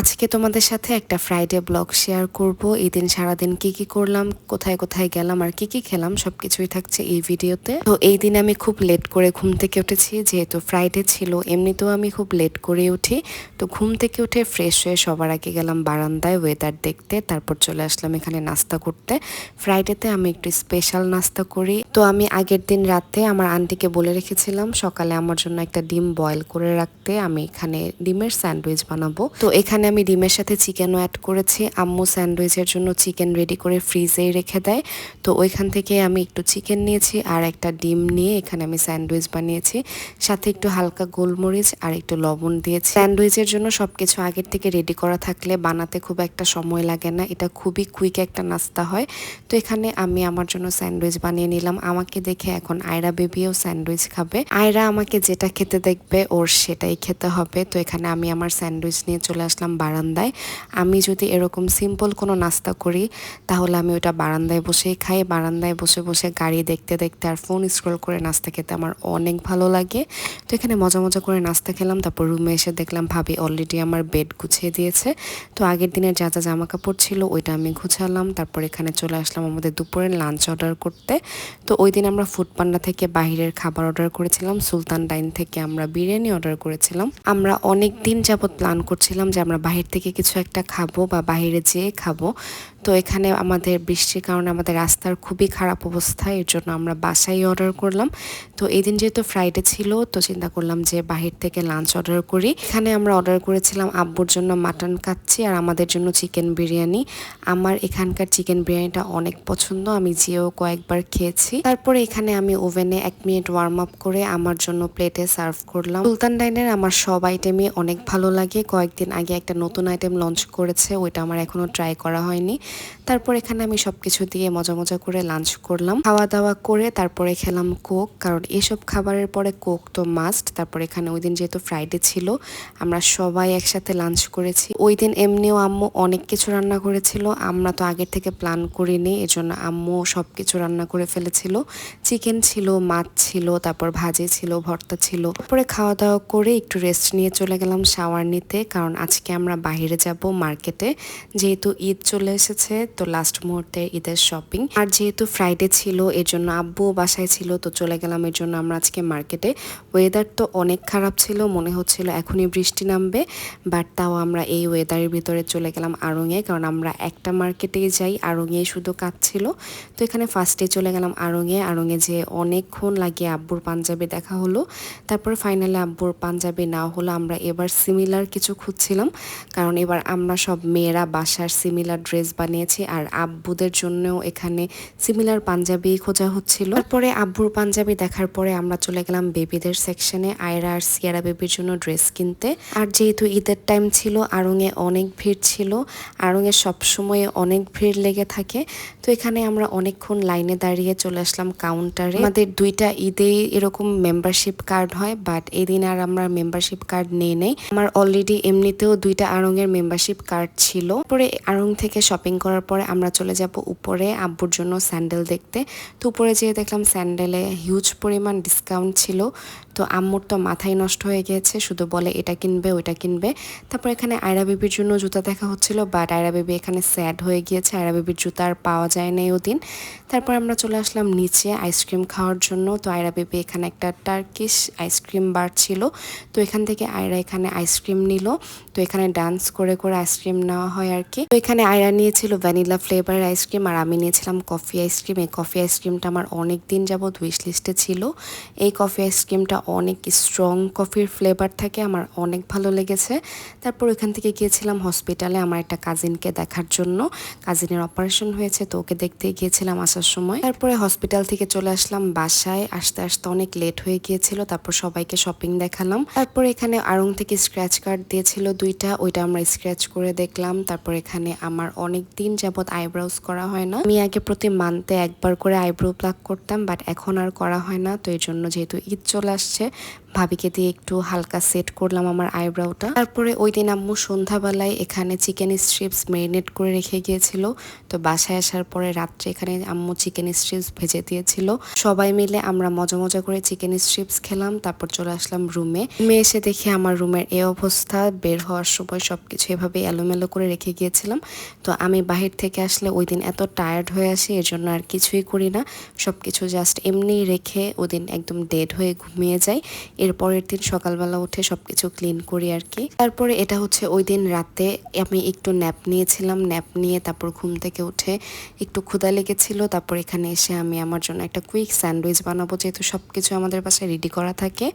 আজকে তোমাদের সাথে একটা ফ্রাইডে ব্লগ শেয়ার করব। এই দিন সারাদিন কি কি করলাম, কোথায় কোথায় গেলাম আর কি কি খেলাম, সবকিছুই থাকছে এই ভিডিওতে। তো এই দিন আমি খুব লেট করে ঘুম থেকে উঠেছি, যেহেতু ফ্রাইডে ছিল, এমনিতেও আমি খুব লেট করে উঠি। তো ঘুম থেকে উঠে ফ্রেশ হয়ে সবার আগে গেলাম বারান্দায় ওয়েদার দেখতে, তারপর চলে আসলাম এখানে নাস্তা করতে। ফ্রাইডেতে আমি একটু স্পেশাল নাস্তা করি। তো আমি আগের দিন রাতে আমার আন্টিকে বলে রেখেছিলাম, সকালে আমার জন্য একটা ডিম বয়েল করে রাখতে, আমি এখানে ডিমের স্যান্ডউইচ বানাবো। তো এখানে এখানে আমি ডিমের সাথে চিকেনও অ্যাড করেছি। আম্মু স্যান্ডউইচের জন্য চিকেন রেডি করে ফ্রিজেই রেখে দেয়। তো ওইখান থেকে আমি একটু চিকেন নিয়েছি আর একটা ডিম নিয়ে এখানে আমি স্যান্ডউইচ বানিয়েছি। সাথে একটু হালকা গোলমরিচ আর একটু লবণ দিয়েছি। স্যান্ডউইচের জন্য সব কিছু আগের থেকে রেডি করা থাকলে বানাতে খুব একটা সময় লাগে না। এটা খুবই কুইক একটা নাস্তা হয়। তো এখানে আমি আমার জন্য স্যান্ডউইচ বানিয়ে নিলাম। আমাকে দেখে এখন আয়রা বেবিও স্যান্ডউইচ খাবে। আয়রা আমাকে যেটা খেতে দেখবে ওর সেটাই খেতে হবে। তো এখানে আমি আমার স্যান্ডউইচ নিয়ে চলে আসলাম। বারান্দায়। আমি যদি এরকম সিম্পল কোনো নাস্তা করি, তাহলে আমি ওটা বারান্দায় বসেই খাই। বারান্দায় বসে বসে গাড়ি দেখতে দেখতে আর ফোন স্ক্রল করে নাস্তা খেতে আমার অনেক ভালো লাগে। তো এখানে মজা মজা করে নাস্তা খেলাম, তারপর রুমে এসে দেখলাম ভাবি অলরেডি আমার বেড গুছিয়ে দিয়েছে। তো আগের দিনের যা যা জামা কাপড় ছিল ওইটা আমি গুছালাম। তারপর এখানে চলে আসলাম আমাদের দুপুরের লাঞ্চ অর্ডার করতে। তো ওই দিন আমরা ফুড পান্ডা থেকে বাহিরের খাবার অর্ডার করেছিলাম। সুলতান ডাইন থেকে আমরা বিরিয়ানি অর্ডার করেছিলাম। আমরা অনেক দিন যাবৎ প্ল্যান করছিলাম যে আমরা বাহির থেকে কিছু একটা খাব বা বাহিরে যেয়ে খাব। তো এখানে আমাদের বৃষ্টির কারণে আমাদের রাস্তার খুবই খারাপ অবস্থা, এর জন্য আমরা বাসায় অর্ডার করলাম। তো এই দিন যেহেতু ফ্রাইডে ছিল, তো চিন্তা করলাম যে বাহির থেকে লাঞ্চ অর্ডার করি। এখানে আমরা অর্ডার করেছিলাম আব্বুর জন্য মাটন কাচ্ছি আর আমাদের জন্য চিকেন বিরিয়ানি। আমার এখানকার চিকেন বিরিয়ানিটা অনেক পছন্দ, আমি যেও কয়েকবার খেয়েছি। তারপরে এখানে আমি ওভেনে এক মিনিট ওয়ার্ম আপ করে আমার জন্য প্লেটে সার্ভ করলাম। সুলতান ডাইনের আমার সব আইটেমই অনেক ভালো লাগে। কয়েকদিন আগে একটা নতুন আইটেম লঞ্চ করেছে, ওইটা আমার এখনও ট্রাই করা হয়নি। তারপর এখানে আমি সব কিছু দিয়ে মজা মজা করে লাঞ্চ করলাম। খাওয়া দাওয়া করে তারপরে খেলাম কোক কারণ এসব খাবারের পরে কোক তো মাস্ট তারপর এখানে ওই দিন যেহেতু ফ্রাইডে ছিল, আমরা সবাই একসাথে লাঞ্চ করেছি। ওই দিন এমনিও আম্মু অনেক কিছু রান্না করেছিল, আমরা তো আগের থেকে প্ল্যান করিনি, এজন্য আম্মু সব কিছু রান্না করে ফেলেছিল। চিকেন ছিল, মাছ ছিল, তারপর ভাজি ছিল, ভর্তা ছিল। তারপরে খাওয়া দাওয়া করে একটু রেস্ট নিয়ে চলে গেলাম শাওয়ার নিতে, কারণ আজকে আমরা বাহিরে যাব মার্কেটে যেহেতু ঈদ চলে এসেছে তো লাস্ট মুহূর্তে ঈদের শপিং আর যেহেতু ফ্রাইডে ছিল এর জন্য আব্বুও বাসায় ছিল, তো চলে গেলাম এর জন্য আমরা আজকে মার্কেটে ওয়েদার তো অনেক খারাপ ছিল, মনে হচ্ছিল এখনই বৃষ্টি নামবে বাট তাও আমরা এই ওয়েদারের ভিতরে চলে গেলাম আড়ংয়ে কারণ আমরা একটা মার্কেটেই যাই আড়ংয়ে শুধু কাজ ছিল। তো এখানে ফার্স্টে চলে গেলাম আড়ংয়ে আড়ংয়ে যে অনেকক্ষণ লাগিয়ে আব্বুর পাঞ্জাবি দেখা হলো। তারপর ফাইনালে আব্বুর পাঞ্জাবি না হলো, আমরা এবার সিমিলার কিছু খুঁজছিলাম, কারণ এবার আমরা সব মেয়েরা বাসার সিমিলার ড্রেস বানিয়েছি আর আব্বুদের জন্যও এখানে সিমিলার পাঞ্জাবি খোঁজা হচ্ছিল। তারপরে আব্বুর পাঞ্জাবি দেখার পরে আমরা চলে গেলাম বেবিদের সেকশনে আয়রা আর সিয়ারা বেবির জন্য ড্রেস কিনতে। আর যেহেতু ঈদের টাইম ছিল আড়ংয়ে অনেক ভিড় ছিল আড়ংয়ে সবসময় অনেক ভিড় লেগে থাকে। তো এখানে আমরা অনেকক্ষণ লাইনে দাঁড়িয়ে চলে আসলাম কাউন্টারে আমাদের দুইটা ঈদে এরকম মেম্বারশিপ কার্ড হয় বাট এদিন আর আমরা মেম্বারশিপ কার্ড নিয়ে নেই। আমার অলরেডি এমনিতেও দুইটা আড়ংয়ের মেম্বারশিপ কার্ড ছিল। পরে আড়ং থেকে শপিং করার পরে আমরা চলে যাব উপরে আব্বুর জন্য স্যান্ডেল দেখতে। তো উপরে যেয়ে দেখলাম স্যান্ডেলে হিউজ পরিমাণ ডিসকাউন্ট ছিল। তো আম্মুর তো মাথায় নষ্ট হয়ে গিয়েছে শুধু বলে এটা কিনবে, ওইটা কিনবে। তারপর এখানে আয়রা বেবির জন্য জুতা দেখা হচ্ছিল বাট আয়রা বেবি এখানে স্যাড হয়ে গিয়েছে, আয়রা বেবির জুতা আর পাওয়া যায় না ওদিন। তারপর আমরা চলে আসলাম নিচে আইসক্রিম খাওয়ার জন্য, তো আয়রা বেবি এখানে একটা টার্কিশ আইসক্রিম বার ছিল। তো এখান থেকে আয়রা এখানে আইসক্রিম নিল, তো এখানে ডান্স করে করে আইসক্রিম নেওয়া হয় আর কি। তো এখানে আয়রা নিয়েছিল ভ্যানিলা ফ্লেভারের আইসক্রিম, আর আমি নিয়েছিলাম কফি আইসক্রিম। এই কফি আইসক্রিমটা আমার অনেক দিন যাবৎ উইশ লিস্টে ছিল। এই কফি আইসক্রিমটা অনেক স্ট্রং কফির ফ্লেভার থাকে, আমার অনেক ভালো লেগেছে। তারপর ওইখান থেকে গিয়েছিলাম হসপিটালে আমার একটা কাজিনকে দেখার জন্য। কাজিনের অপারেশন হয়েছে, তো ওকে দেখতে গিয়েছিলাম আসার সময়। তারপরে হসপিটাল থেকে চলে আসলাম বাসায়। আসতে আসতে অনেক লেট হয়ে গিয়েছিল, তারপর সবাইকে শপিং দেখালাম। তারপর এখানে আড়ং থেকে স্ক্র্যাচ কার্ড দিয়েছিল দুইটা, ওইটা আমরা স্ক্র্যাচ করে দেখলাম। তারপর এখানে আমার অনেক দিন যাবৎ আইব্রাউজ করা হয় না। আমি আগে প্রতি মান্থে একবার করে আইব্রো প্লাক করতাম বাট এখন আর করা হয় না। তো এই জন্য যেহেতু ঈদ চলে আসছে છે ভাবিকে দিয়ে একটু হালকা সেট করলাম আমার আইব্রাউটা তারপরে ওই দিন আম্মু সন্ধ্যাবেলায় এখানে চিকেন স্ট্রিপস মেরিনেট করে রেখে গিয়েছিল। তো বাসায় আসার পরে রাত্রে এখানে আম্মু চিকেন স্ট্রিপস ভেজে দিয়েছিল। সবাই মিলে আমরা মজা মজা করে চিকেন স্ট্রিপস খেলাম, তারপর চলে আসলাম রুমে রুমে এসে দেখি আমার রুমের এই অবস্থা, বের হওয়ার সময় সবকিছু এভাবে এলোমেলো করে রেখে গিয়েছিলাম। তো আমি বাহির থেকে আসলে ওই দিন এত টায়ার্ড হয়ে আসি, এর জন্য আর কিছুই করি না। সব কিছু জাস্ট এমনি রেখে ওই দিন একদম ডেড হয়ে ঘুমিয়ে যাই। এর পরের দিন সকালবেলা উঠে সব কিছু ক্লিন করি আর কি। তারপরে এটা হচ্ছে ওই দিন রাতে আমি একটু ন্যাপ নিয়েছিলাম ন্যাপ নিয়ে তারপর ঘুম থেকে উঠে একটু ক্ষুদা লেগেছিল। তারপর এখানে এসে আমি আমার জন্য একটা কুইক স্যান্ডউইচ বানাবো, যেহেতু সব কিছু আমাদের পাশে রেডি করা থাকে।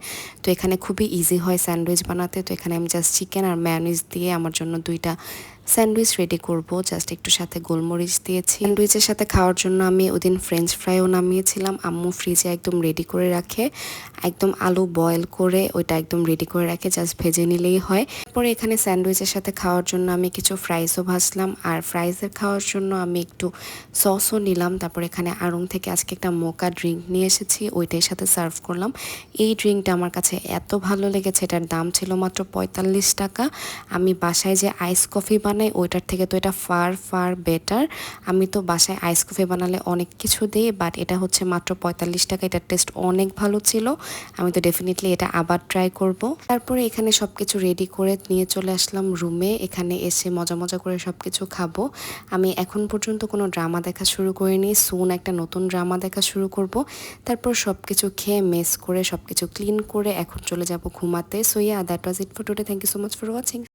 তো এখানে খুবই ইজি হয় স্যান্ডউইচ বানাতে। তো এখানে আমি জাস্ট চিকেন আর ম্যানিজ দিয়ে আমার জন্য দুইটা স্যান্ডউইচ রেডি করব। জাস্ট একটু সাথে গোলমরিচ দিয়েছি। স্যান্ডউইচের সাথে খাওয়ার জন্য আমি ওদিন ফ্রেঞ্চ ফ্রাইও নামিয়েছিলাম। আম্মু ফ্রিজে একদম রেডি করে রাখে। একদম আলু বয়েল করে ওইটা একদম রেডি করে রাখে। জাস্ট ভেজে নিলেই হয়। পরে এখানে স্যান্ডউইচের সাথে খাওয়ার জন্য আমি কিছু ফ্রাইসও ভাজলাম। আর ফ্রাইসের খাওয়ার জন্য আমি একটু সসও নিলাম। তারপর এখানে আড়ং থেকে আজকে একটা মোকা ড্রিঙ্ক নিয়ে এসেছি, ওইটার সাথে সার্ভ করলাম। এই ড্রিঙ্কটা আমার কাছে এত ভালো লেগেছে, এটার দাম ছিল মাত্র পঁয়তাল্লিশ টাকা। আমি বাসায় যে আইস কফি বানাই, ওইটার থেকে তো এটা ফার ফার বেটার। আমি তো বাসায় আইস কফি বানালে অনেক কিছু দিই বাট এটা হচ্ছে মাত্র পঁয়তাল্লিশ টাকা। এটার টেস্ট অনেক ভালো ছিল। আমি তো ডেফিনেটলি এটা আবার ট্রাই করব। তারপরে এখানে সব কিছু রেডি করে নিয়ে চলে আসলাম রুমে। এখানে এসে মজা মজা করে সব কিছু খাব। আমি এখন পর্যন্ত কোনো ড্রামা দেখা শুরু করিনি। সুন একটা নতুন ড্রামা দেখা শুরু করব। তারপর সব কিছু খেয়ে, মেস করে সব কিছু ক্লিন করে এখন চলে যাব ঘুমাতে। So yeah that was it for today thank you so much for watching